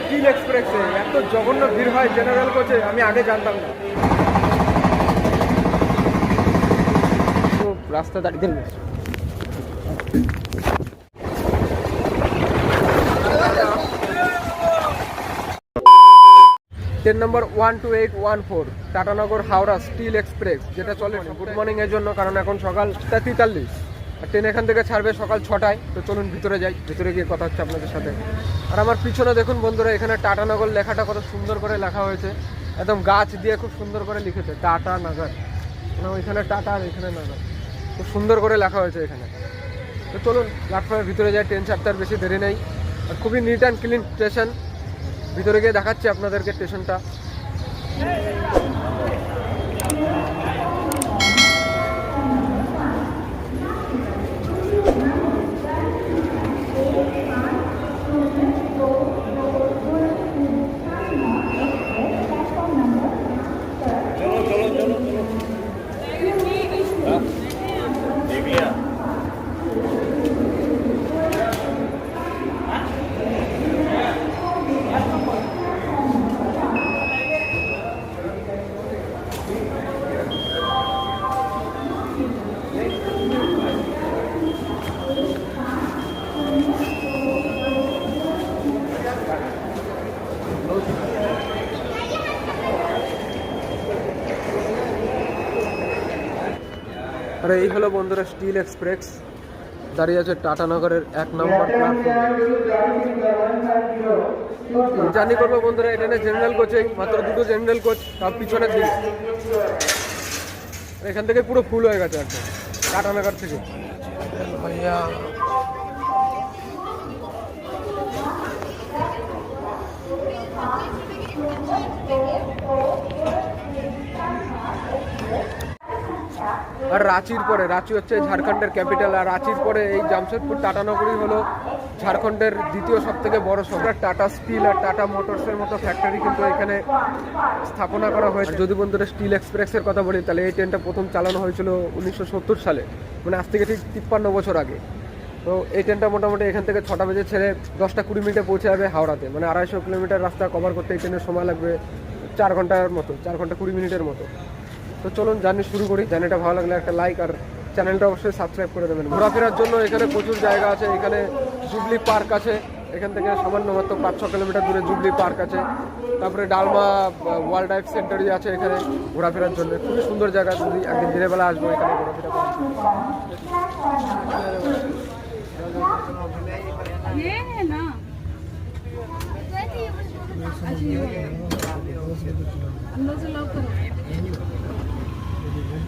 Still এক্সপ্রেসে এত জঘন্য ভিড় হয় জেনারেল কোচে আমি আগে জানতাম না। তো রাস্তা দাঁড়িয়ে train number one two eight one four Tatanagar Howrah steel express যেটা চলে গুড মর্নিং এর জন্য কারণ এখন সকাল তেতাল্লিশ। ট্রেন এখান থেকে ছাড়বে সকাল ছটায়। তো চলুন ভিতরে যাই, ভিতরে গিয়ে কথা হচ্ছে আপনাদের সাথে। আর আমার পিছনে দেখুন বন্ধুরা, এখানে টাটানগর লেখাটা কত সুন্দর করে লেখা হয়েছে। একদম গাছ দিয়ে খুব সুন্দর করে লিখেছে, টাটা নগর। ওইখানে টাটা আর এখানে নগর। খুব সুন্দর করে লেখা হয়েছে এখানে। তো চলুন, প্ল্যাটফর্মের ভিতরে যাই, ট্রেন আর বেশি দেরি নেই। আর খুবই নিট অ্যান্ড ক্লিন স্টেশন ভিতরে গিয়ে দেখাচ্ছি আপনাদেরকে স্টেশনটা আর, এই হলো বন্ধুরা স্টিল এক্সপ্রেস। দাঁড়িয়ে আছে টাটানগরের এক নম্বর প্ল্যাটফর্ম জার্নি করব বন্ধুরা, এখানে জেনারেল কোচিং মাত্র দুটো জেনারেল কোচ তার পিছনে এখান থেকে পুরো ফুল হয়ে গেছে একদম টাটানগর থেকে। ভাইয়া। আর রাঁচির পরে, রাঁচি হচ্ছে ঝাড়খণ্ডের ক্যাপিটাল আর রাঁচির পরে এই জামশেদপুর টাটা টাটানগরী হলো ঝাড়খণ্ডের দ্বিতীয় সব থেকে বড় শহর। টাটা স্টিল আর টাটা মোটরসের মতো ফ্যাক্টরি কিন্তু এখানে স্থাপনা করা হয়েছে। যদি বন্ধুরা স্টিল এক্সপ্রেসের কথা বলি, তাহলে এই ট্রেনটা প্রথম চালানো হয়েছিল উনিশশো সত্তর সালে মানে আজ থেকে ঠিক তিপ্পান্ন বছর আগে। তো এই ট্রেনটা মোটামুটি এখান থেকে ছটা বেজে ছেড়ে দশটা কুড়ি মিনিটে পৌঁছে যাবে হাওড়াতে। মানে আড়াইশো কিলোমিটার রাস্তা কভার করতে এই ট্রেনের সময় লাগবে চার ঘণ্টার মতো, চার ঘণ্টা কুড়ি মিনিটের মতো। তো চলুন জার্নি শুরু করি। জার্নিটা ভালো লাগলে একটা লাইক আর চ্যানেলটা অবশ্যই সাবস্ক্রাইব করে দেবেন। ঘোরাফেরার জন্য এখানে প্রচুর জায়গা আছে। এখানে জুবলি পার্ক আছে। এখান থেকে সামান্য মাত্র পাঁচ ছ কিলোমিটার দূরে জুবলি পার্ক আছে। তারপরে ডালমা ওয়ার্ল্ড লাইফ সেন্টারই আছে এখানে ঘোরাফেরার জন্য। খুবই সুন্দর জায়গা। যদি একদিন দিনের বেলা আসব এখানে ঘোরাফেরা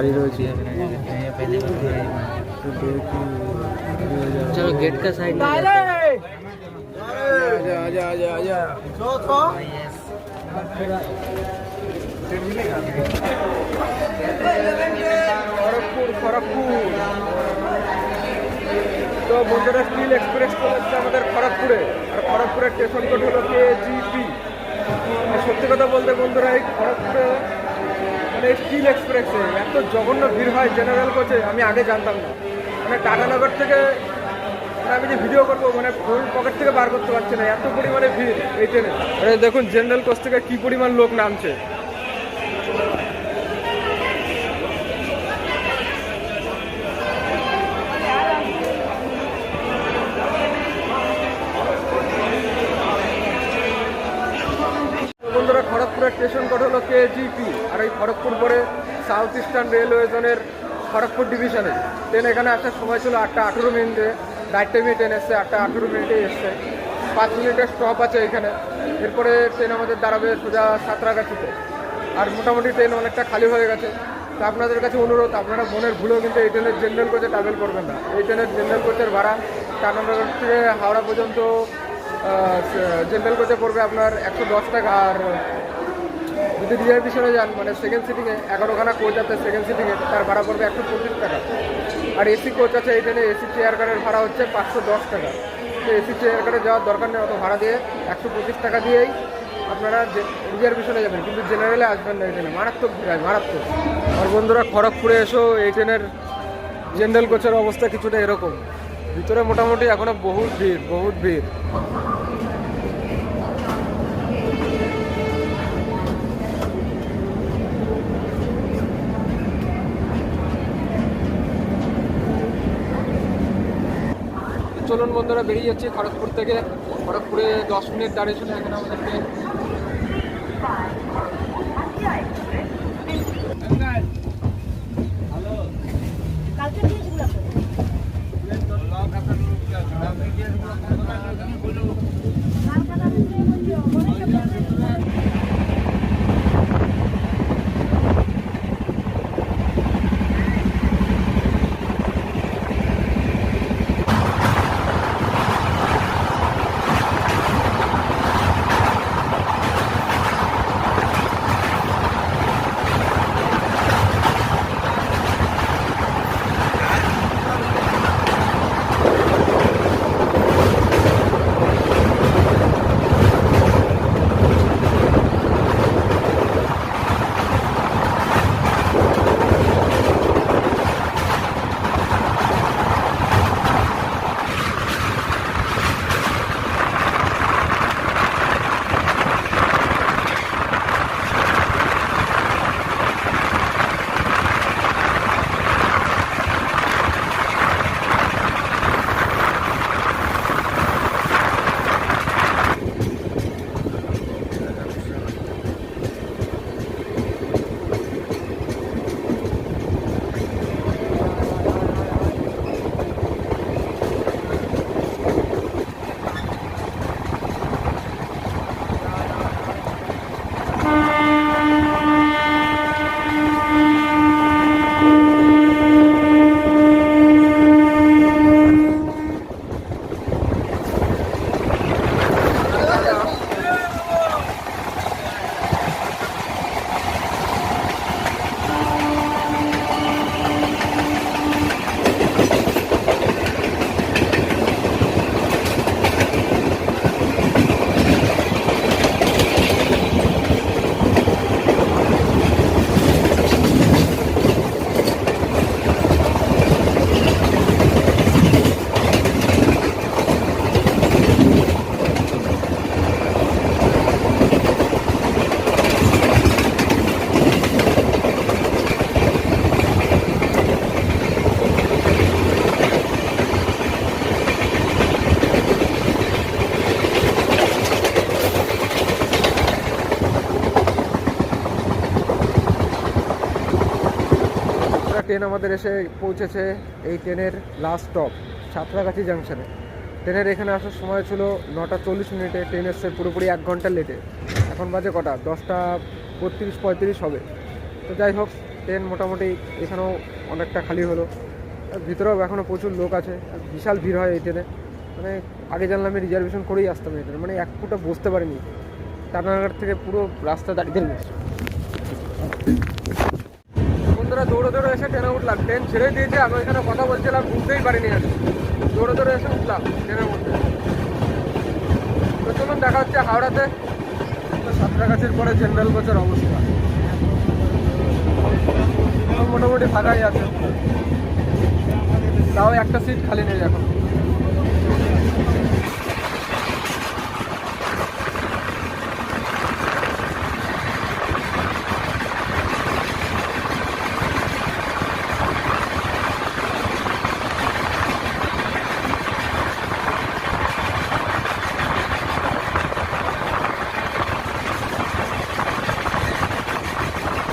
কতক্ষণ দাঁড়িয়ে রয়েছি चलो गेट का साइड में जाते हैं। आजा आजा आजा आजा খড়গপুর খড়গপুর তো বন্ধুরা স্টিল এক্সপ্রেস তো হচ্ছে আমাদের খড়গপুরে আর খড়গপুরের স্টেশন কোড হলো কে জিপি সত্যি কথা বলতে বন্ধুরা এই খড়গপুরে মানে স্টিল এক্সপ্রেসে, এত জঘন্য ভিড় হয় জেনারেল কোচে আমি আগে জানতাম না। মানে টাটানগর থেকে মানে আমি যে ভিডিও করব মানে ফোন পকেট থেকে বার করতে পারছি না, এত পরিমাণে ভিড় এই ট্রেনে মানে দেখুন জেনারেল কোচ থেকে কী পরিমাণ লোক নামছে। খড়গপুরের স্টেশন কোড হলো কেজিপি খড়গপুর পরে সাউথ ইস্টার্ন রেলওয়ে জোনের খড়গপুর ডিভিশনে ট্রেন এখানে আসার সময় ছিল আটটা আঠেরো মিনিটে। রাইট টাইমে ট্রেন এসছে, আটটা আঠেরো মিনিটে এসছে। পাঁচ মিনিটের স্টপ আছে এখানে। এরপরে ট্রেন আমাদের দাঁড়াবে সোজা সাঁতরাগাছিতে। আর মোটামুটি ট্রেন অনেকটা খালি হয়ে গেছে। তা আপনাদের কাছে অনুরোধ, আপনারা মনের ভুলেও কিন্তু এই ট্রেনের জেনারেল কোচে ট্রাভেল করবেন না। এই ট্রেনের জেনারেল কোচের ভাড়া টাটানগর থেকে হাওড়া পর্যন্ত জেনারেল কোচে পড়বে আপনার একশো দশ টাকা। আর যদি রিজার্ভেশনে যান মানে সেকেন্ড সিটিংয়ে এগারোখানা কোচ আছে সেকেন্ড সিটিংয়ে তার ভাড়া পড়বে একশো পঁচিশ টাকা। আর এসি কোচ আছে এই ট্রেনে এসি চেয়ার কারের ভাড়া হচ্ছে পাঁচশো দশ টাকা। তো এসি চেয়ার কারে যাওয়ার দরকার নেই, অত ভাড়া দিয়ে একশো পঁচিশ টাকা দিয়েই আপনারা রিজার্ভেশনে যাবেন, কিন্তু জেনারেলে আসবেন না এই ট্রেনে মারাত্মক ভিড় মারাত্মক। আর বন্ধুরা, খড়গপুরে এসো এই ট্রেনের জেনারেল কোচের অবস্থা কিছুটা এরকম। ভিতরে মোটামুটি এখনও বহুত ভিড় বহুত ভিড়। চলুন বন্ধুরা, বেরিয়ে যাচ্ছি খড়গপুর থেকে। খড়গপুরে দশ মিনিট দাঁড়িয়েছিল এখন আমাদেরকে আমাদের ট্রেন ট্রেন আমাদের এসে পৌঁছেছে এই ট্রেনের লাস্ট স্টপ সাঁতরাগাছি জাংশনে ট্রেনের এখানে আসার সময় ছিল নটা চল্লিশ মিনিটে, ট্রেন এসছে পুরোপুরি এক ঘণ্টা লেটে এখন বাজে কটা? দশটা বত্রিশ পঁয়ত্রিশ হবে। তো যাই হোক, ট্রেন মোটামুটি এখানেও অনেকটা খালি হলো। ভিতরেও এখনও প্রচুর লোক আছে, বিশাল ভিড় হয় এই ট্রেনে। মানে আগে জানলে আমি রিজার্ভেশন করেই আসতাম এই ট্রেনে। মানে এক ফুটা বসতে পারিনি। টাটানগর থেকে পুরো রাস্তা দাঁড়িয়ে নিয়েছে বন্ধুরা দৌড়ে দৌড়ে এসে ট্রেনে উঠলাম। ট্রেন ছেড়ে দিয়েছে, আমি ওইখানে কথা বলছিলাম, বুঝতেই পারিনি আমি। দৌড়ে দৌড়ে এসে উঠলাম ট্রেনের মধ্যে। তো চলুন দেখা হচ্ছে হাওড়াতে। সাঁতরাগাছির পরে জেনারেল কোচের অবস্থা। এখন মোটামুটি ফাঁকাই আছে। তাও একটা সিট খালি নেই এখন।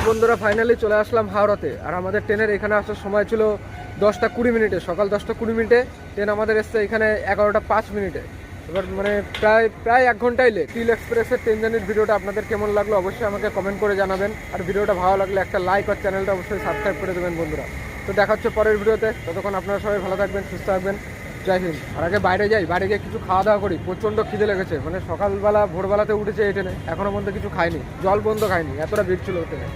বন্ধুরা ফাইনালি চলে আসলাম হাওড়াতে। আর আমাদের ট্রেনের এখানে আসার সময় ছিল দশটা কুড়ি মিনিটে, সকাল দশটা কুড়ি মিনিটে। ট্রেন আমাদের এসছে এখানে এগারোটা পাঁচ মিনিটে। এবার মানে প্রায় প্রায় এক ঘন্টাই লেট টিল এক্সপ্রেসের ট্রেন জার্নির ভিডিওটা আপনাদের কেমন লাগল অবশ্যই আমাকে কমেন্ট করে জানাবেন। আর ভিডিওটা ভালো লাগলে একটা লাইক আর চ্যানেলটা অবশ্যই সাবস্ক্রাইব করে দেবেন বন্ধুরা। তো দেখা হচ্ছে পরের ভিডিওতে। ততক্ষণ আপনারা সবাই ভালো থাকবেন, সুস্থ থাকবেন। জয় হিন্দ। আর আগে বাইরে যাই, বাইরে গিয়ে কিছু খাওয়া দাওয়া করি। প্রচণ্ড খিদে লেগেছে। মানে সকালবেলা ভোরবেলাতে উঠেছে এই ট্রেনে। এখনও পর্যন্ত কিছু খাইনি। জল বন্ধ খাইনি। এতটা ভিড় ছিল ট্রেনে।